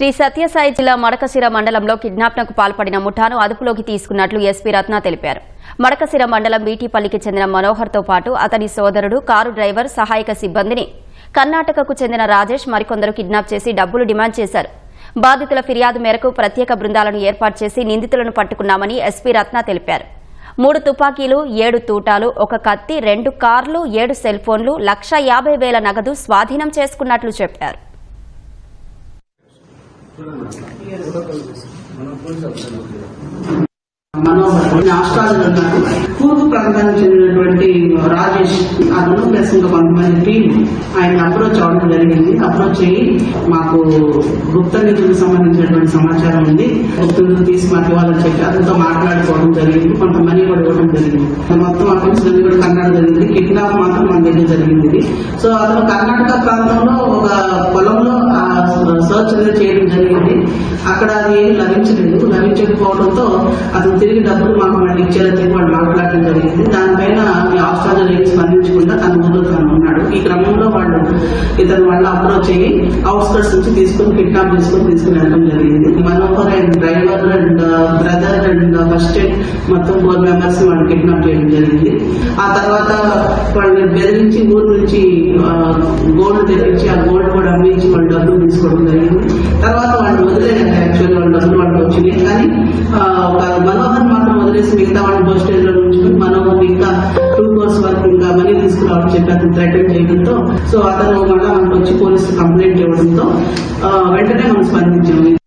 శ్రీ సత్యసాయి జిల్లా మడకశిర మండలంలో కిడ్నాప్నకు పాల్పడిన ముఠాను అదుపులోకి తీసుకున్నట్లు ఎస్పీ రత్న తెలిపారు. మడకశిర మండలం బీటీపల్లికి చెందిన మనోహర్తో పాటు అతని సోదరుడు కారు డ్రైవర్ సహాయక సిబ్బందిని కర్ణాటకకు చెందిన రాజేష్ మరికొందరు కిడ్నాప్ చేసి డబ్బులు డిమాండ్ చేశారు. బాధితుల ఫిర్యాదు మేరకు ప్రత్యేక బృందాలను ఏర్పాటు చేసి నిందితులను పట్టుకున్నామని ఎస్పీ రత్న తెలిపారు. మూడు తుపాకీలు ఏడు తూటాలు ఒక కత్తి రెండు కార్లు ఏడు సెల్ ఫోన్లు లక్ష యాభై వేల నగదు స్వాధీనం చేసుకున్నట్లు చెప్పారు. మన రాష్ట్రాలు ఉన్నారు తూర్పు ప్రాంతానికి చెందినటువంటి రాజేష్ అతను ప్లస్ ఇంకా కొంతమంది టీం ఆయన అప్రోచ్ అవడం జరిగింది అప్రోచ్ అయ్యి మాకు గుప్త నిధులకు సంబంధించినటువంటి సమాచారం ఉంది గుప్త నిధులు తీసి మాకు ఇవ్వాలని చెప్పి అతనితో మాట్లాడుకోవడం జరిగింది. కొంత మనీ కూడా ఇవ్వడం జరిగింది. మొత్తం అకౌంట్స్ అన్ని కూడా కన్నడ జరిగింది కిడ్నాప్ మాత్రం మన దగ్గర జరిగింది. సో అతను కర్ణాటక ప్రాంతంలో ఒక పొలంలో సర్చ్ అనేది చేయడం జరిగింది. అక్కడ అది ఏమి లభించలేదు. లభించకపోవడంతో అతను తిరిగి డబ్బులు మాకు మళ్ళీ ఇచ్చేలా తిరిగి వాళ్ళు మాట్లాడడం జరిగింది. దానిపైన మీ ఆస్ట్రాలజీ ఏమి స్పందించకుండా తన ఊళ్ళో తను ఉన్నాడు. ఈ క్రమంలో వాళ్ళు ఇతను వాళ్ళు అప్రోచ్ అయ్యి అవుట్స్కర్ట్స్ నుంచి తీసుకొని కిడ్నాప్ చేసుకొని తీసుకుని వెళ్ళడం జరిగింది. Manohar and driver and brother and first aid మొత్తం ఫోర్ మెంబర్స్ వాళ్ళు కిడ్నాప్ చేయడం జరిగింది. ఆ తర్వాత వాళ్ళని బెదిరించి ఊరు నుంచి గోల్డ్ తెప్పించి ఆ గోల్డ్ నుంచి అమ్మించి వాళ్ళు డబ్బులు తీసుకోవడం జరిగింది. తర్వాత వాళ్ళు వదిలేదు యాక్చువల్ వాళ్ళ డబ్బులు వాళ్ళకి వచ్చినాయి కానీ ఒక మనోహర్ మాత్రం వదిలేసి మిగతా వాళ్ళు బస్ స్టేజ్లో ఉంచుకుని మనోహర్ ఇంకా టూ కోర్స్ వరకు ఇంకా మనీ తీసుకురావడం చెప్పి అతను థ్రెటన్ చేయడంతో సో అతను మళ్ళీ మనకు వచ్చి పోలీసు కంప్లైంట్ ఇవ్వడంతో వెంటనే మనం స్పందించాము.